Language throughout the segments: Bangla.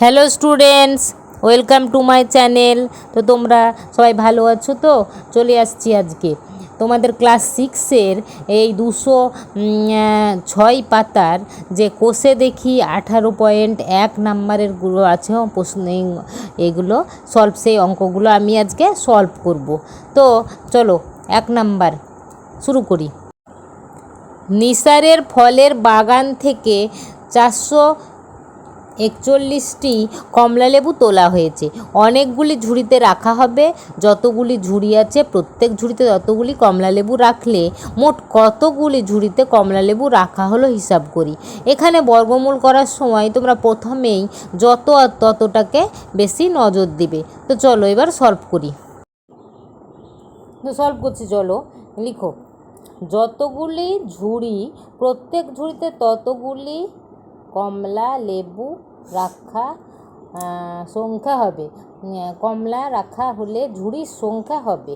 Hello students, welcome to my channel. তো তোমরা সবাই ভালো আছো তো? চলে আসছি আজকে। তোমাদের ক্লাস সিক্সের এই দুশো ছয় পাতার যে কোষে দেখি আঠারো পয়েন্ট এক নাম্বারেরগুলো আছে প্রশ্ন এগুলো সলভ সেই অঙ্কগুলো আমি আজকে সলভ করব। তো চলো, এক নাম্বার, শুরু করি। নিসারের ফলের বাগান থেকে চারশো একচল্লিশটি কমলালেবু তোলা হয়েছে। অনেকগুলি ঝুড়িতে রাখা হবে। যতগুলি ঝুড়ি আছে, প্রত্যেক ঝুড়িতে ততগুলি কমলালেবু রাখলে মোট কতগুলি ঝুড়িতে কমলালেবু রাখা হলো হিসাব করি। এখানে বর্গমূল করার সময় তোমরা প্রথমেই যত আর ততটাকে বেশি নজর দিবে। তো চলো এবার সলভ করি। তো সলভ করছি, চলো লিখো। যতগুলি ঝুড়ি, প্রত্যেক ঝুড়িতে ততগুলি কমলা, লেবু, রাখা সংখ্যা হবে। কমলা, রাখা হলে ঝুড়ির সংখ্যা হবে।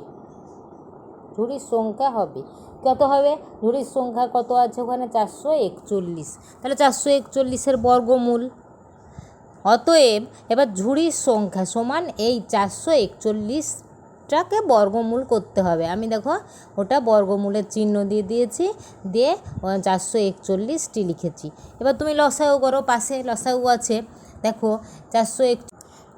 ঝুড়ির সংখ্যা হবে। কত হবে? ঝুড়ির সংখ্যা কত আছে ওখানে? চারশো একচল্লিশ। তাহলে চারশো একচল্লিশের বর্গমূল। অতএব এবার ঝুড়ির সংখ্যা সমান এই চারশো একচল্লিশ একচল্লিশটাকে বর্গমূল করতে হবে। আমি দেখো, ওটা বর্গমূলের চিহ্ন দিয়ে দিয়েছি, দিয়ে চারশো একচল্লিশটি লিখেছি। এবার তুমি লসাগু করো, পাশে লসাগু আছে। দেখো, চারশো এক,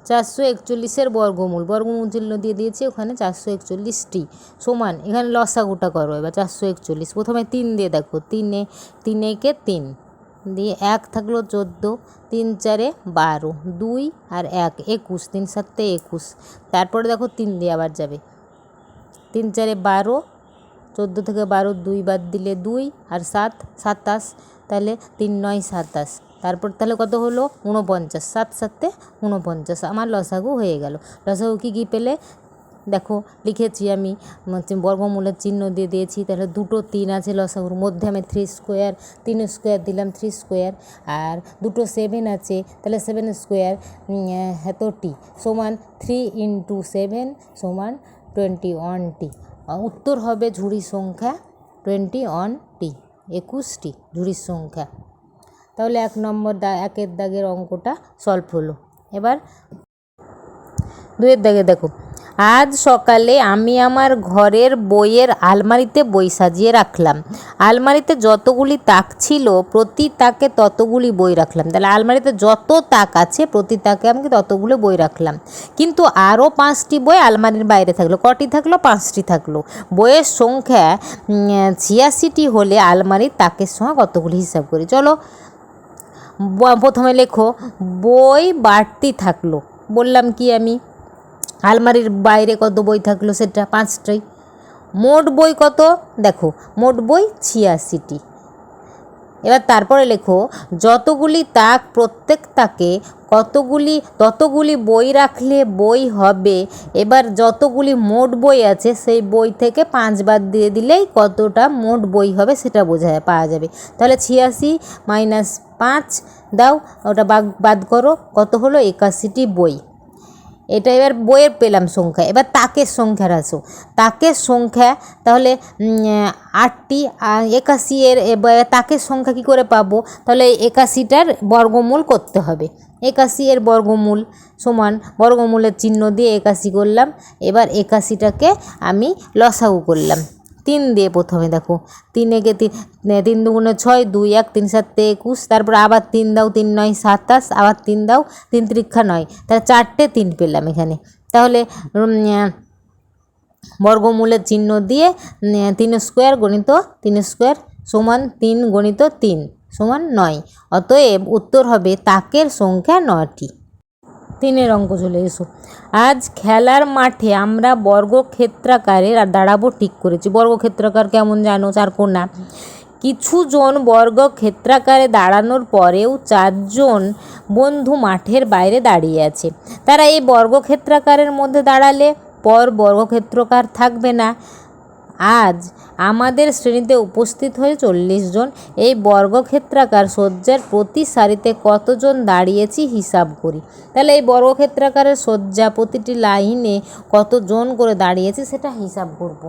চারশো একচল্লিশের বর্গমূল বর্গমূল চিহ্ন দিয়ে দিয়েছি, ওখানে চারশো একচল্লিশটি সমান। এখানে লসাগুটা করো এবার, চারশো একচল্লিশ। প্রথমে তিন দিয়ে দেখো, তিনে তিন একে তিন। দিয়ে এক থাকল চোদ্দ, তিন চারে বারো, দুই আর এক, একুশ, তিন সাতে একুশ। তারপরে দেখো তিন দিয়ে আবার যাবে। তিন চারে বারো, চোদ্দ থেকে বারো দুই বাদ দিলে দুই আর সাত, সাতাশ, তাহলে তিন নয়, সাতাশ। তারপর তাহলে কত হলো? উনপঞ্চাশ সাত সাতে উনপঞ্চাশ আমার লসাগু হয়ে গেল। লসাগু কী কী পেলে? দেখো, লিখেছি আমি বর্গমূলের চিহ্ন দিয়ে দিয়েছি, তাহলে দুটো তিন আছে লসাগুর মধ্যে, আমি থ্রি স্কোয়ার তিন স্কোয়ার দিলাম থ্রি স্কোয়ার আর দুটো সেভেন আছে, তাহলে সেভেন স্কোয়ার এতটি, সমান থ্রি ইন্টু সেভেন সমান টোয়েন্টি ওয়ানটি উত্তর হবে ঝুড়ির সংখ্যা টোয়েন্টি ওয়ানটি একুশটি ঝুড়ির সংখ্যা। তাহলে এক নম্বর দা, একের দাগের অঙ্কটা সলভ হলো। এবার দুয়ের দাগে দেখো। আজ সকালে আমি আমার ঘরের বইয়ের আলমারিতে বই সাজিয়ে রাখলাম। আলমারিতে যতগুলি তাক ছিল, প্রতি তাকে ততগুলি বই রাখলাম। তাহলে আলমারিতে যত তাক আছে, প্রতি তাকে আমি ততগুলো বই রাখলাম। কিন্তু আরও পাঁচটি বই আলমারির বাইরে থাকল। কটি থাকল? পাঁচটি থাকল। বইয়ের সংখ্যা ছিয়াশিটি হলে আলমারির তাকের সঙ্গে কতগুলি হিসাব করি? চলো প্রথমে লেখো, বই বাড়তি থাকল। বললাম কি আমি? আলমারির বাইরে কত বই থাকল সেটা? পাঁচটাই। মোট বই কত? দেখো, মোট বই ছিয়াশিটি। এবার তারপরে লেখো, যতগুলি তাক প্রত্যেক তাকে কতগুলি, ততগুলি বই রাখলে বই হবে? এবার যতগুলি মোট বই আছে, সেই বই থেকে পাঁচ বাদ দিয়ে দিলেই কতটা মোট বই হবে সেটা বোঝা পাওয়া যাবে। তাহলে ছিয়াশি মাইনাস পাঁচ, দাও, ওটা বাদ করো, কত হলো? একাশিটি বই। এটা এবার বইয়ের পেলাম সংখ্যা। এবার তাকের সংখ্যার আসো। তাকের সংখ্যা, তাহলে আটটি একাশি এর তাকের সংখ্যা কী করে পাবো? তাহলে একাশিটার বর্গমূল করতে হবে। একাশি এর বর্গমূল সমান, বর্গমূলের চিহ্ন দিয়ে একাশি করলাম। এবার একাশিটাকে আমি লসাগু করলাম। তিন দিয়ে প্রথমে দেখো। তিন একে তিন তিন দুগুণে ছয়, দুই এক, তিন সাতে একুশ, তারপর আবার তিন দাও, তিন নয়, সাতাশ, আবার তিন দাও, তিন ত্রিক্ষা নয়। তাহলে চারটে তিন পেলাম এখানে। তাহলে বর্গমূলের চিহ্ন দিয়ে তিন স্কোয়ার গণিত তিন স্কোয়ার সমান তিন গণিত তিন, সমান নয়। অতএব উত্তর হবে তাকের সংখ্যা নয়টি তিনের অঙ্ক চলে এসো। আজ খেলার মাঠে আমরা বর্গক্ষেত্রাকারে দাঁড়াবো ঠিক করেছি। বর্গক্ষেত্রাকার কেমন জানো? চার কোনা কিছু জন বর্গক্ষেত্রাকারে দাঁড়ানোর পরেও চারজন বন্ধু মাঠের বাইরে দাঁড়িয়ে আছে। তারা এই বর্গক্ষেত্রাকারের মধ্যে দাঁড়ালে পর বর্গক্ষেত্রকার থাকবে না। আজ আমাদের শ্রেণীতে উপস্থিত হয়ে চল্লিশ জন এই বর্গক্ষেত্রাকার সজ্জার প্রতি সারিতে কতজন দাঁড়িয়েছি হিসাব করি। তাহলে এই বর্গক্ষেত্রাকারের সজ্জা প্রতিটি লাইনে কতজন করে দাঁড়িয়েছি সেটা হিসাব করব।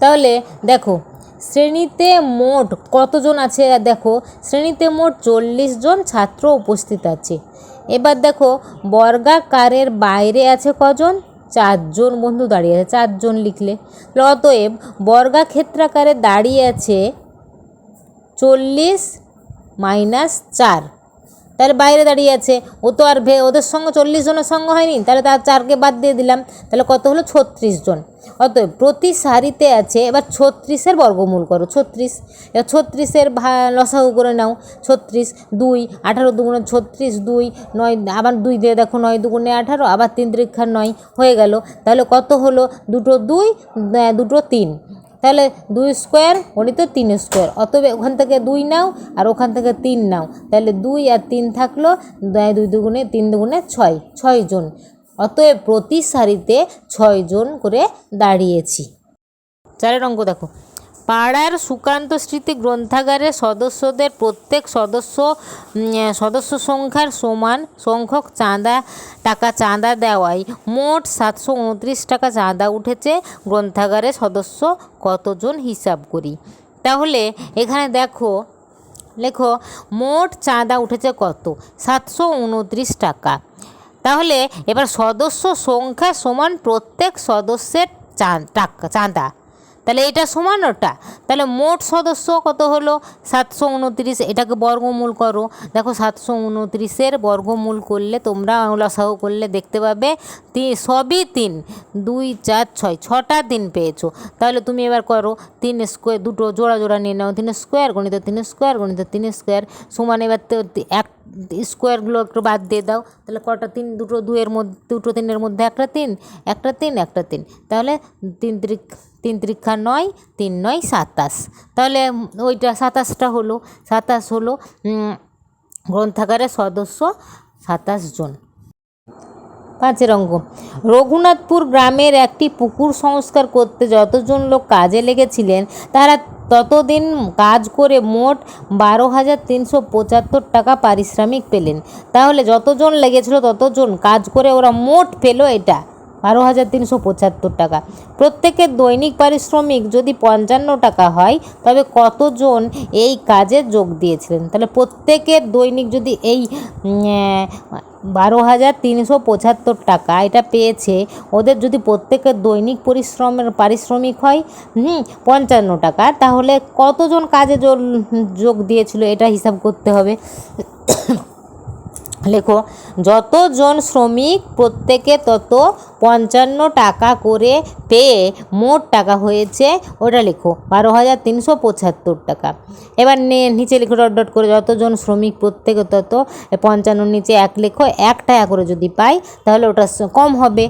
তাহলে দেখো, শ্রেণীতে মোট কতজন আছে? দেখো, শ্রেণীতে মোট চল্লিশ জন ছাত্র উপস্থিত আছে। এবার দেখো, বর্গাকারের বাইরে আছে কজন? চারজন বন্ধু দাঁড়িয়ে আছে চারজন লিখলে। অতএব বর্গাক্ষেত্রাকারে দাঁড়িয়ে আছে চল্লিশ মাইনাস চার। তাহলে বাইরে দাঁড়িয়ে আছে। ও তো আর ভে, ওদের সঙ্গে চল্লিশ জনের সঙ্গে হয়নি? তাহলে তার চারকে বাদ দিয়ে দিলাম। তাহলে কত হলো? ছত্রিশ জন। অতএব প্রতি সারিতে আছে, এবার ছত্রিশের বর্গমূল করো, ছত্রিশ। এবার ছত্রিশের ভা, লসাগু করে নাও, ছত্রিশ, দুই, আঠারো দুগুণে ছত্রিশ, দুই, নয়, আবার দুই দিয়ে দেখো, নয় দুগুণে আঠারো, আবার তিন তিরিক্ষা নয়, হয়ে গেল। তাহলে কত হলো? দুটো দুই দুটো তিন। তাহলে দুই স্কোয়ার গণিত তিন স্কোয়ার। অতবে ওখান থেকে দুই নাও আর ওখান থেকে তিন নাও। তাহলে দুই আর তিন থাকল দুই দুগুণে তিন দুগুণে ছয় ছয় জন। অতএব প্রতি সারিতে ছয় জন করে দাঁড়িয়েছি। চারের অঙ্ক দেখো। পাড়ার সুকান্ত স্মৃতি গ্রন্থাগারের সদস্যদের প্রত্যেক সদস্য সদস্য সংখ্যার সমান সংখ্যক চাঁদা, টাকা চাঁদা দেওয়ায়। মোট সাতশো উনত্রিশ টাকা চাঁদা উঠেছে গ্রন্থাগারের সদস্য কতজন হিসাব করি? তাহলে এখানে দেখো, লেখো, মোট চাঁদা উঠেছে কত? সাতশো উনত্রিশ টাকা। তাহলে এবার সদস্য সংখ্যা সমান প্রত্যেক সদস্যের চাঁদা। তাহলে এটা সমান ওটা? তাহলে মোট সদস্য কত হলো? সাতশো উনত্রিশ, এটাকে বর্গমূল করো। দেখো সাতশো উনত্রিশের বর্গমূল করলে তোমরা লসাগু করলে দেখতে পাবে তি, সবই তিন, দুই, চার, ছয়, ছটা তিন পেয়েছ। তাহলে তুমি এবার করো তিন স্কোয়ার, দুটো জোড়া জোড়া নিয়ে নাও, তিন স্কোয়ার গণিত তিন স্কোয়ার গণিত তিন স্কোয়ার সমান এবার তো এক স্কোয়ারগুলো একটু বাদ দিয়ে দাও। তাহলে কটা তিন? দুটো দুয়ের মধ্যে, দুটো তিনের মধ্যে একটা তিন একটা তিন একটা তিন। তাহলে তিন ত্রিক তিন ত্রিক্ষা নয়, তিন নয়, সাতাশ। তাহলে ওইটা সাতাশটা হলো। সাতাশ হলো গ্রন্থাগারের সদস্য সাতাশ জন। পাঁচের অঙ্ক রঘুনাথপুর গ্রামের একটি পুকুর সংস্কার করতে যতজন লোক কাজে লেগেছিলেন, তারা ততদিন কাজ করে মোট বারো হাজার তিনশো পঁচাত্তর টাকা পারিশ্রমিক পেলেন। তাহলে যতজন লেগেছিল ততজন কাজ করে ওরা মোট পেল এটা। বারো হাজার তিনশো পঁচাত্তর টাকা। প্রত্যেকের দৈনিক পারিশ্রমিক যদি পঞ্চান্ন টাকা হয়, তবে কতজন এই কাজে যোগ দিয়েছিলেন? তাহলে প্রত্যেকের দৈনিক যদি এই বারো হাজার তিনশো পঁচাত্তর টাকা এটা পেয়েছে, ওদের যদি প্রত্যেকের দৈনিক পরিশ্রমের, পারিশ্রমিক হয়, হুম, পঞ্চান্ন টাকা, তাহলে কতজন কাজে যোগ দিয়েছিল এটা হিসাব করতে হবে। লেখো, যতজন শ্রমিক প্রত্যেকে তত পঞ্চান্ন টাকা করে পেয়ে মোট টাকা হয়েছে। ওটা লেখো, বারো হাজার তিনশো পঁচাত্তর টাকা। এবার নিচে লেখো ডট ডট করে, যতজন শ্রমিক প্রত্যেকে তত পঞ্চান্ন নিচে এক লেখো, এক টাকা করে যদি পাই, তাহলে ওটা কম হবে।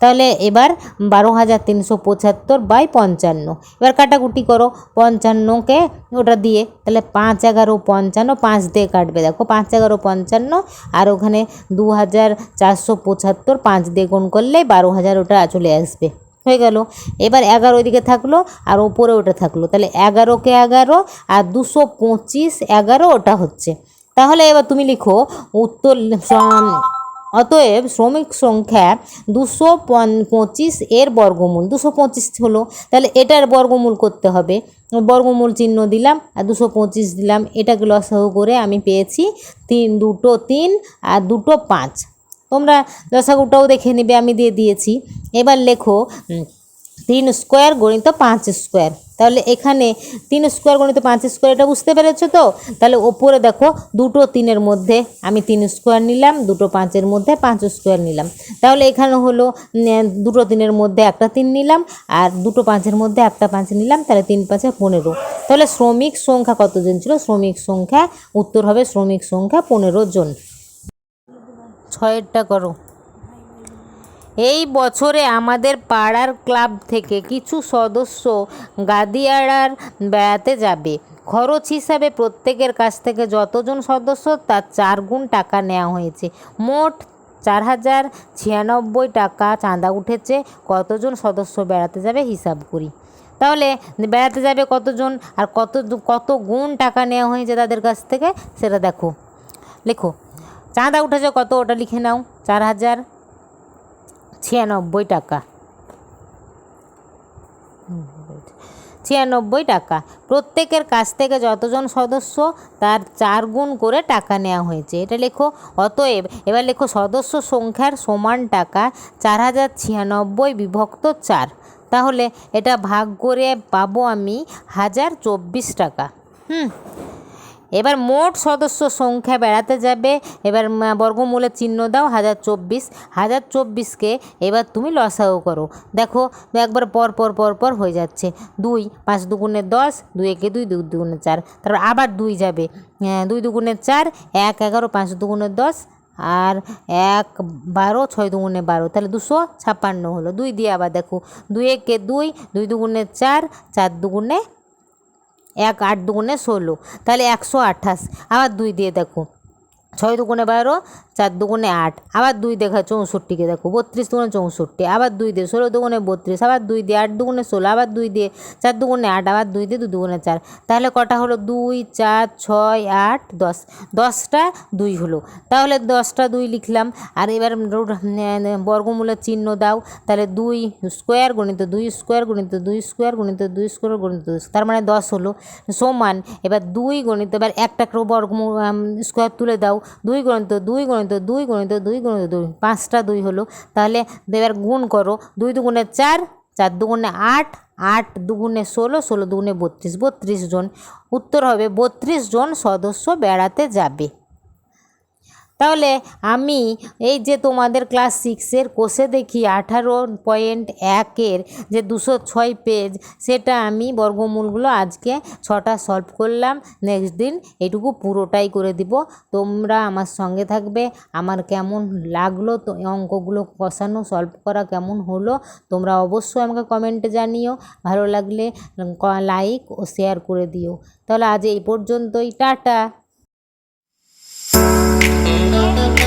তাহলে এবার বারো হাজার তিনশো পঁচাত্তর বাই পঞ্চান্ন। এবার কাটাকুটি করো, পঞ্চান্নকে ওটা দিয়ে, তাহলে পাঁচ এগারো পঞ্চান্ন, পাঁচ দিয়ে কাটবে। দেখো, পাঁচ এগারো পঞ্চান্ন আর ওখানে দু হাজার চারশো পঁচাত্তর পাঁচ দিয়ে গুণ করলে বারো হাজার ওটা চলে আসবে। হয়ে গেল। এবার এগারো ওইদিকে থাকল, আর ওপরে ওটা থাকল। তাহলে এগারোকে এগারো, আর দুশো পঁচিশ এগারো ওটা হচ্ছে। তাহলে এবার তুমি লিখো উত্তর অতএব শ্রমিক সংখ্যা দুশো পঁচিশ এর বর্গমূল। দুশো পঁচিশ হলো, তাহলে এটার বর্গমূল করতে হবে। বর্গমূল চিহ্ন দিলাম, আর দুশো পঁচিশ দিলাম। এটাকে লসাগু করে আমি পেয়েছি তিন, দুটো তিন, আর দুটো পাঁচ। তোমরা লসাগুটাও দেখে নেবে, আমি দিয়ে দিয়েছি। এবার লেখো তিন স্কোয়ার গণিত পাঁচ স্কোয়ার। তাহলে এখানে তিন স্কোয়ার গণিত পাঁচ স্কোয়ার এটা বুঝতে পেরেছ তো? তাহলে ওপরে দেখো, দুটো তিনের মধ্যে আমি তিন স্কোয়ার নিলাম, দুটো পাঁচের মধ্যে পাঁচ স্কোয়ার নিলাম। তাহলে এখানে হলো দুটো তিনের মধ্যে একটা তিন নিলাম, আর দুটো পাঁচের মধ্যে একটা পাঁচ নিলাম, তাহলে তিন পাঁচে পনেরো। তাহলে শ্রমিক সংখ্যা কতজন ছিল? শ্রমিক সংখ্যা, উত্তর হবে শ্রমিক সংখ্যা পনেরো জন। ছয়েরটা করো। এই বছরে আমাদের পাড়ার ক্লাব থেকে কিছু সদস্য গাদিয়াড়ার বেড়াতে যাবে। খরচ হিসাবে প্রত্যেকের কাছ থেকে যতজন সদস্য, তার চার গুণ টাকা নেওয়া হয়েছে। মোট চার হাজার ছিয়ানব্বই টাকা চাঁদা উঠেছে। কতজন সদস্য বেড়াতে যাবে হিসাব করি। তাহলে বেড়াতে যাবে কতজন আর কত কত গুণ টাকা নেওয়া হয়েছে তাদের কাছ থেকে সেটা দেখো। লেখো। চাঁদা উঠেছে কত ওটা লিখে নাও। চার হাজার ছিয়ানব্বই টাকা। ছিয়ানব্বই টাকা। প্রত্যেকের কাছ থেকে যতজন সদস্য, তার চার গুণ করে টাকা নেওয়া হয়েছে। এটা লেখো, অতএব এবার লেখো, সদস্য সংখ্যার সমান টাকা চার হাজার ছিয়ানব্বই বিভক্ত চার। তাহলে এটা ভাগ করে পাবো আমি হাজার চব্বিশ টাকা। হুম। এবার মোট সদস্য সংখ্যা বেড়াতে যাবে। এবার বর্গমূলের চিহ্ন দাও, হাজার চব্বিশ। হাজার চব্বিশকে এবার তুমি লসাও করো। দেখো, একবার পর পর পর পর হয়ে যাচ্ছে। দুই, পাঁচ দুগুণে দশ, দুই একে দুই দুই দুগুণে চার। তারপর আবার দুই যাবে। দুই দুগুণে চার, এক এগারো, পাঁচ দুগুণে দশ আর এক বারো, ছয় দুগুণে বারো। তাহলে দুশো ছাপ্পান্ন হলো। দুই দিয়ে আবার দেখো, দুই একে দুই দুই দুগুণে চার চার দুগুণে এক আট দুগুণে ষোলো। তাহলে একশো আঠাশ। আবার দুই দিয়ে দেখো। ছয় দুগুণে বারো, চার দুগুণে আট, আবার দুই দেখা চৌষট্টিকে দেখো, বত্রিশ দুগুণে চৌষট্টি, আবার দুই দিয়ে ষোলো দুগুণে বত্রিশ, আবার দুই দিয়ে আট দুগুণে ষোলো, আবার দুই দিয়ে চার দুগুণে আট, আবার দুই দিয়ে দু দুগুণে চার। তাহলে কটা হলো? দুই, চার, ছয়, আট, দশ। দশটা দুই হলো। তাহলে দশটা দুই লিখলাম। আর এবার বর্গমূলের চিহ্ন দাও। তাহলে দুই স্কোয়ার গণিত দুই স্কোয়ার গণিত দুই স্কোয়ার গণিত দুই স্কোয়ার গণিত তার মানে দশ হলো। সমান, এবার দুই গণিত, এবার একটা বর্গমূল স্কোয়ার তুলে দাও। দুই গণিত দুই গণিত দুই গণিত দুই গণিত দুই, পাঁচটা দুই হলো। তাহলে এবার গুণ করো, দুই দুগুণে চার চার দুগুণে আট আট দুগুণে ষোলো ষোলো দুগুণে বত্রিশ বত্রিশ জন। উত্তর হবে, বত্রিশ জন সদস্য বেড়াতে যাবে। তাহলে আমি এই যে তোমাদের ক্লাস সিক্সের কোষে দেখি আঠারো পয়েন্ট একের যে দুশো ছয় পেজ সেটা আমি বর্গমূলগুলো আজকে ছটা সলভ করলাম। নেক্সট দিন এটুকু পুরোটাই করে দিব। তোমরা আমার সঙ্গে থাকবে। আমার কেমন লাগল তো অঙ্কগুলো কষানো সলভ করা কেমন হলো, তোমরা অবশ্যই আমাকে কমেন্টে জানিও। ভালো লাগলে লাইক ও শেয়ার করে দিও। তাহলে আজ এই পর্যন্তই। টাটা! Thank you.